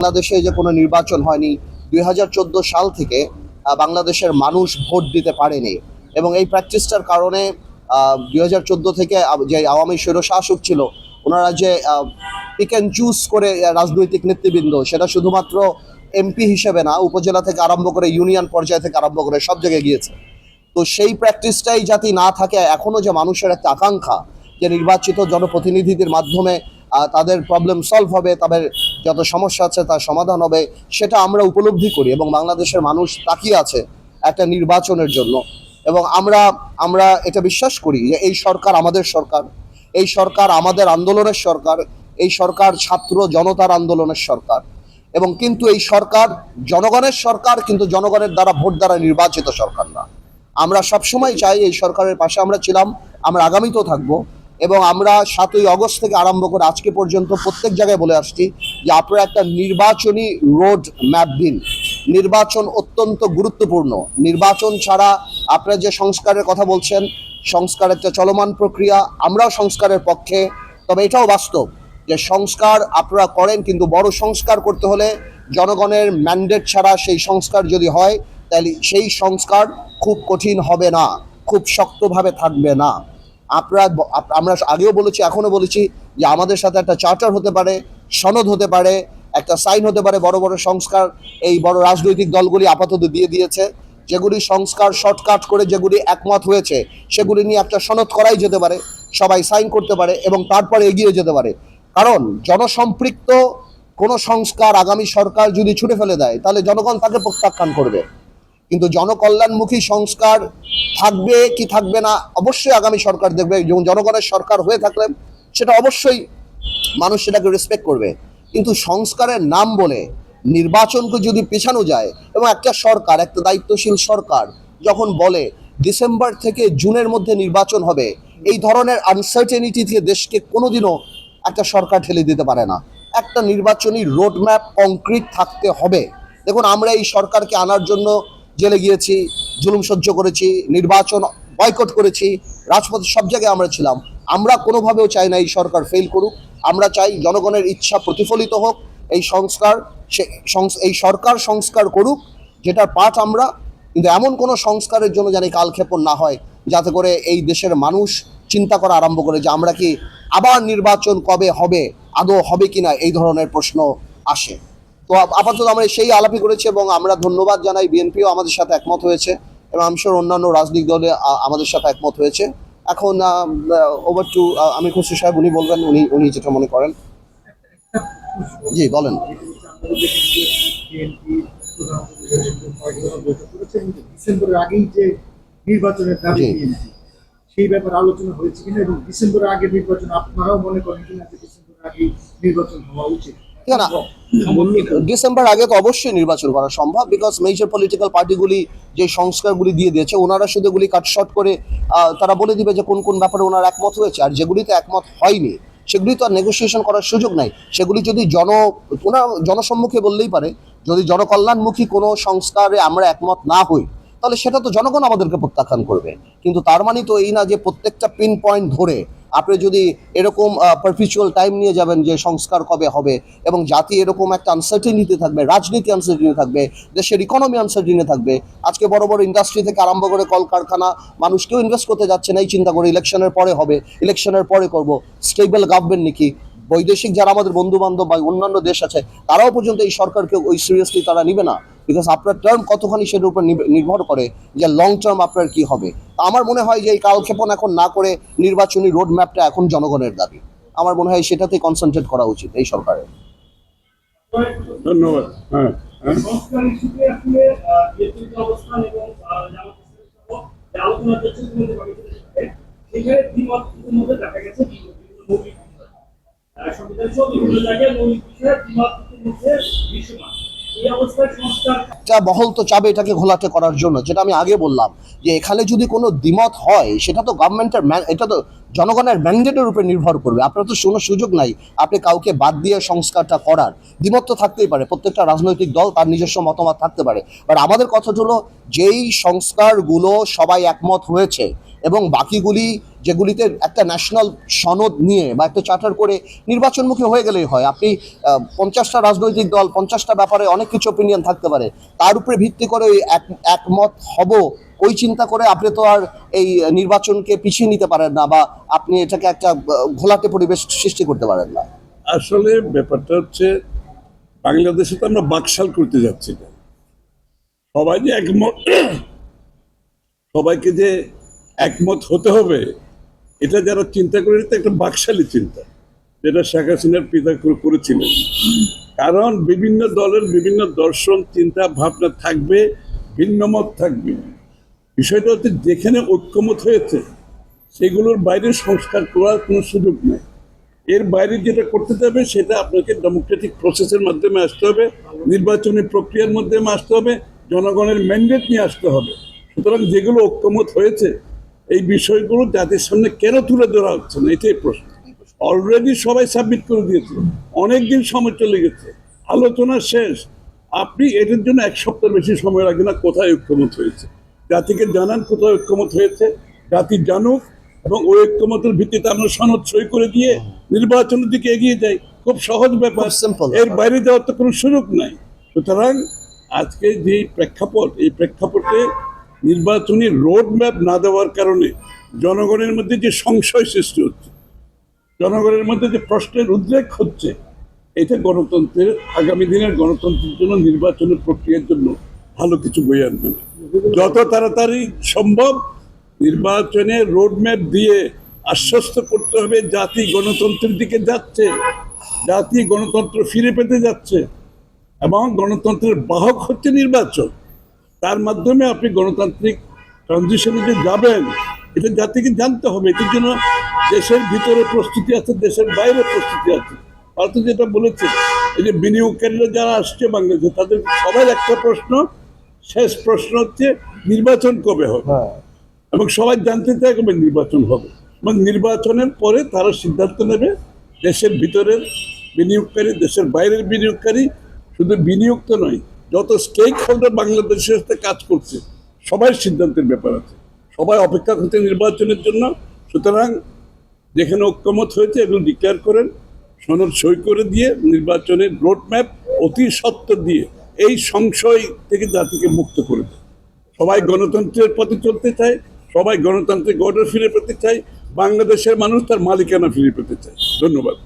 বাংলাদেশে যে কোনো নির্বাচন হয়নি, দুই হাজার চোদ্দ সাল থেকে বাংলাদেশের মানুষ ভোট দিতে পারেনি। এবং এই প্র্যাকটিসটার কারণে দুই হাজার চোদ্দ থেকে যে আওয়ামী স্বৈরশাসক ছিল, ওনারা যে পিক অ্যান্ড চুজ করে রাজনৈতিক নেতৃবৃন্দ, সেটা শুধুমাত্র এমপি হিসেবে না, উপজেলা থেকে আরম্ভ করে ইউনিয়ন পর্যায় থেকে আরম্ভ করে সব জায়গায় গিয়েছে। তো সেই প্র্যাকটিসটাই যাতে না থাকে, এখনও যে মানুষের একটা আকাঙ্ক্ষা যে নির্বাচিত জনপ্রতিনিধিদের মাধ্যমে তাদের প্রবলেম সলভ হবে, তাদের যত সমস্যা আছে তার সমাধান হবে, সেটা আমরা উপলব্ধি করি এবং বাংলাদেশের মানুষ তাকিয়ে আছে একটা নির্বাচনের জন্য। এবং আমরা আমরা এটা বিশ্বাস করি যে এই সরকার আমাদের সরকার, এই সরকার আমাদের আন্দোলনের সরকার, এই সরকার ছাত্র জনতার আন্দোলনের সরকার। এবং কিন্তু এই সরকার জনগণের সরকার, কিন্তু জনগণের দ্বারা ভোট দ্বারা নির্বাচিত সরকার না। আমরা সবসময় চাই এই সরকারের পাশে আমরা ছিলাম, আমরা আগামীতেও থাকব। এবং আমরা সাতই অগস্ট থেকে আরম্ভ করে আজকে পর্যন্ত প্রত্যেক জায়গায় বলে আসছি যে আপনারা একটা নির্বাচনী রোড ম্যাপ দিন। নির্বাচন অত্যন্ত গুরুত্বপূর্ণ। নির্বাচন ছাড়া আপনারা যে সংস্কারের কথা বলছেন, সংস্কার একটা চলমান প্রক্রিয়া, আমরাও সংস্কারের পক্ষে, তবে এটাও বাস্তব যে সংস্কার আপনারা করেন কিন্তু বড় সংস্কার করতে হলে জনগণের ম্যান্ডেট ছাড়া সেই সংস্কার যদি হয়, তাহলে সেই সংস্কার খুব কঠিন হবে না, খুব শক্তভাবে থাকবে না। আপনারা আমরা আগেও বলেছি এখনও বলেছি যে আমাদের সাথে একটা চার্টার হতে পারে, সনদ হতে পারে, একটা সাইন হতে পারে, বড় বড় সংস্কার, এই বড় রাজনৈতিক দলগুলি আপাতত দিয়ে দিয়েছে। যেগুলি সংস্কার শর্টকাট করে যেগুলি একমত হয়েছে, সেগুলি নিয়ে একটা সনদ করাই যেতে পারে, সবাই সাইন করতে পারে এবং তারপরে এগিয়ে যেতে পারে। কারণ জনসম্পৃক্ত কোনো সংস্কার আগামী সরকার যদি ছুটে ফেলে দেয়, তাহলে জনগণ তাকে প্রত্যাখ্যান করবে। কিন্তু জনকল্যাণমুখী সংস্কার থাকবে কি থাকবে না, অবশ্যই আগামী সরকার দেখবে। যেমন জনগণের সরকার হয়ে থাকলে সেটা অবশ্যই মানুষ সেটাকে রেসপেক্ট করবে। কিন্তু সংস্কারের নাম বলে নির্বাচনকে যদি পেছানো যায়, এবং একটা সরকার, একটা দায়িত্বশীল সরকার যখন বলে ডিসেম্বর থেকে জুনের মধ্যে নির্বাচন হবে, এই ধরনের আনসার্টেনিটি থেকে দেশকে কোনোদিনও একটা সরকার ঠেলে দিতে পারে না। একটা নির্বাচনী রোডম্যাপ কংক্রিট থাকতে হবে। দেখুন, আমরা এই সরকারকে আনার জন্য জেলে গিয়েছি, জুলুম সহ্য করেছি, নির্বাচন বয়কট করেছি, রাজপথে সব জায়গায় আমরা ছিলাম। আমরা কোনোভাবেও চাই না এই সরকার ফেল করুক। আমরা চাই জনগণের ইচ্ছা প্রতিফলিত হোক, এই সংস্কার এই সরকার সংস্কার করুক, যেটার পাঠ আমরা। কিন্তু এমন কোনো সংস্কারের জন্য যেন কালক্ষেপণ না হয়, যাতে করে এই দেশের মানুষ চিন্তা করা আরম্ভ করে যে আমরা কি আবার নির্বাচন কবে হবে, আদৌ হবে কিনা এই ধরনের প্রশ্ন আসে। তো আপাতত আমরা সেই আলাপি করেছি এবং আমরা ধন্যবাদ জানাই বিএনপিও আমাদের সাথে একমত হয়েছে এবং আমি অন্যান্য রাজনৈতিক দলে আমাদের সাথে একমত হয়েছে। এখন ওভার টু আমি খুশি সাহেব উনি বলবেন উনি উনি যেটা মনে করেন। জি বলেন। ডিসেম্বরের আগেই যে নির্বাচনের দাবি সেই ব্যাপারে আলোচনা হয়েছে কিনা এবং ডিসেম্বরের আগে নির্বাচন আপনারাও মনে করেন কিনা যে ডিসেম্বরের আগে নির্বাচন হওয়া উচিত? না ডিসেম্বর আগে তো অবশ্যই নির্বাচন করা সম্ভব বিকজ মেজর পলিটিক্যাল পার্টিগুলি যে সংস্কারগুলি দিয়ে দিয়েছে, ওনারা শুধু এগুলি কাটশট করে তারা বলে দিবে যে কোন কোন ব্যাপারে ওনারা একমত হয়েছে, আর যেগুলিতে একমত হয়নি, সেগুলি তো আর নেগোসিয়েশন করার সুযোগ নাই। সেগুলি যদি জন ওনারা জনসম্মুখে বললেই পারে, যদি জনকল্যাণমুখী কোনো সংস্কারে আমরা একমত না হই, তাহলে সেটা তো জনগণ আমাদেরকে প্রত্যাখ্যান করবে। কিন্তু তার মানে তো এই না যে প্রত্যেকটা পিন পয়েন্ট ধরে আপনি যদি এরকম পারপিচুয়াল টাইম নিয়ে যাবেন যে সংস্কার কবে হবে এবং জাতি এরকম একটা আনসার্টিনিতে থাকবে, রাজনীতি আনসার্টিনি থাকবে, দেশের ইকোনমি আনসার্টিনি থাকবে, আজকে বড় বড় ইন্ডাস্ট্রি থেকে আরম্ভ করে কলকারখানা, মানুষ কেউ ইনভেস্ট করতে যাচ্ছে না, এই চিন্তা করে ইলেকশনের পরে হবে ইলেকশনের পরে করব। স্টেবল গভর্নমেন্ট নাকি? বৈদেশিক যারা আমাদের বন্ধু বান্ধব বা অন্যান্য দেশ আছে, তারাও পর্যন্ত এই সরকারকে ওই সিরিয়াসলি তারা নিবে না। বিকজ আপনার টার্ম কতখানি সেটার উপর নির্ভর করে যে লং টার্ম আপনার কি হবে? আমার মনে হয় যে এই কালক্ষেপণ এখন না করে নির্বাচনী রোড ম্যাপটা এখন জনগণের দাবি। আমার মনে হয় সেটাতেই কনসেন্ট্রেট করা উচিত এই সরকারের। ধন্যবাদ। হ্যাঁ। হ্যাঁ। সংবিধান বিভিন্ন জায়গায় মৌলিক বিষয়ে একটা বহল তো চাবে এটাকে ঘোলাটে করার জন্য, যেটা আমি আগে বললাম, যে এখানে যদি কোনো দ্বিমত হয়, সেটা তো গভর্নমেন্টের এটা তো জনগণের ম্যান্ডেটের উপরে নির্ভর করবে। আপনার তো কোনো সুযোগ নাই, আপনি কাউকে বাদ দিয়ে সংস্কারটা করার। দ্বিমত তো থাকতেই পারে, প্রত্যেকটা রাজনৈতিক দল তার নিজস্ব মতামত থাকতে পারে। বাট আমাদের কথা হলো, যেই সংস্কারগুলো সবাই একমত হয়েছে, এবং বাকিগুলি যেগুলিতে একটা ন্যাশনাল সনদ নিয়ে বা একটা চার্টার করে নির্বাচনমুখী হয়ে গেলেই হয়। আপনি পঞ্চাশটা রাজনৈতিক দল, পঞ্চাশটা ব্যাপারে অনেক কিছু অপিনিয়ন থাকতে পারে। তার উপরে ভিত্তি করে ওই এক, একমত হব, ওই চিন্তা করে আপনি তো আর এই নির্বাচনকে পিছিয়ে নিতে পারেন না বা আপনি এটাকে একটা ঘোলাটে পরিবেশ সৃষ্টি করতে পারেন না। আসলে ব্যাপারটা হচ্ছে, বাংলাদেশে তো আমরা বাকশাল করতে যাচ্ছি না। সবাই যে একমত, সবাইকে যে একমত হতে হবে এটা যারা চিন্তা করে এটা একটা বাকশালী চিন্তা, যেটা শেখ হাসিনার পিতা করেছিলেন। কারণ বিভিন্ন দলের বিভিন্ন দর্শন, চিন্তা, ভাবনা থাকবে, ভিন্নমত থাকবে। বিষয়টা হচ্ছে যেখানে ঐক্যমত হয়েছে, সেগুলোর বাইরে সংস্কার করার কোনো সুযোগ নেই। এর বাইরে যেটা করতে যাবে, সেটা আপনাকে ডেমোক্রেটিক প্রসেসের মাধ্যমে আসতে হবে, নির্বাচনী প্রক্রিয়ার মাধ্যমে আসতে হবে, জনগণের ম্যান্ডেট নিয়ে আসতে হবে। সুতরাং যেগুলো ঐক্যমত হয়েছে এই বিষয়গুলো জাতির সামনে কেন তুলে ধরা হচ্ছে না এটাই প্রশ্ন। অলরেডি সবাই সাবমিট করে দিয়েছে। অনেক দিন সময় চলে গেছে। আলোচনা শেষ। আপনি এটার জন্য এক সপ্তাহ বেশি সময় লাগে না কোথায় ঐক্যমত হয়েছে। জাতিকে জানান কোথায় ঐক্যমত হয়েছে। জাতি জানুক এবং ওই ঐক্যমতের ভিত্তিতে আমরা সনদ সই করে দিয়ে নির্বাচনের দিকে এগিয়ে যাই। খুব সহজ ব্যাপার। এর বাইরে যাওয়ার তো কোনো সুযোগ নাই। সুতরাং আজকে যে প্রেক্ষাপট এই প্রেক্ষাপটে নির্বাচনী রোড ম্যাপ না দেওয়ার কারণে জনগণের মধ্যে যে সংশয় সৃষ্টি হচ্ছে, জনগণের মধ্যে যে প্রশ্নের উদ্রেক হচ্ছে, এটা গণতন্ত্রের আগামী দিনের গণতন্ত্রের জন্য, নির্বাচনের প্রক্রিয়ার জন্য ভালো কিছু বই আনবে না। যত তাড়াতাড়ি সম্ভব নির্বাচনে রোডম্যাপ দিয়ে আশ্বস্ত করতে হবে, জাতি গণতন্ত্রের দিকে যাচ্ছে, জাতি গণতন্ত্র ফিরে পেতে যাচ্ছে, এবং গণতন্ত্রের বাহক হচ্ছে নির্বাচন। তার মাধ্যমে আপনি গণতান্ত্রিক ট্রানজিশনে যে যাবেন এটা জাতিকে জানতে হবে। এটার জন্য দেশের ভিতরে প্রস্তুতি আছে দেশের বাইরে প্রস্তুতি আছে। ভারত যেটা বলেছে এই যে বিনিয়োগকারীরা যারা আসছে বাংলাদেশে তাদের সবার একটা প্রশ্ন শেষ প্রশ্ন হচ্ছে নির্বাচন কবে হবে? এবং সবাই জানতে চায় কবে নির্বাচন হবে। এবং নির্বাচনের পরে তারা সিদ্ধান্ত নেবে দেশের ভিতরের বিনিয়োগকারী দেশের বাইরের বিনিয়োগকারী শুধু বিনিয়োগ তো নয় যত স্টেক হোল্ডার বাংলাদেশের সাথে কাজ করছে, সবাই সিদ্ধান্তের ব্যাপার আছে। সবাই অপেক্ষা করছে নির্বাচনের জন্য। সুতরাং যেখানে ঐক্যমত হয়েছে এগুলো ডিক্লেয়ার করেন, সনদ সই করে দিয়ে নির্বাচনের রোড ম্যাপ অতি সত্ত্ব দিয়ে এই সংশয় থেকে জাতিকে মুক্ত করে দেয়। সবাই গণতন্ত্রের পথে চলতে চায়, সবাই গণতান্ত্রিক অর্ডার ফিরে পেতে চায়, বাংলাদেশের মানুষ তার মালিকানা ফিরে পেতে চায়। ধন্যবাদ।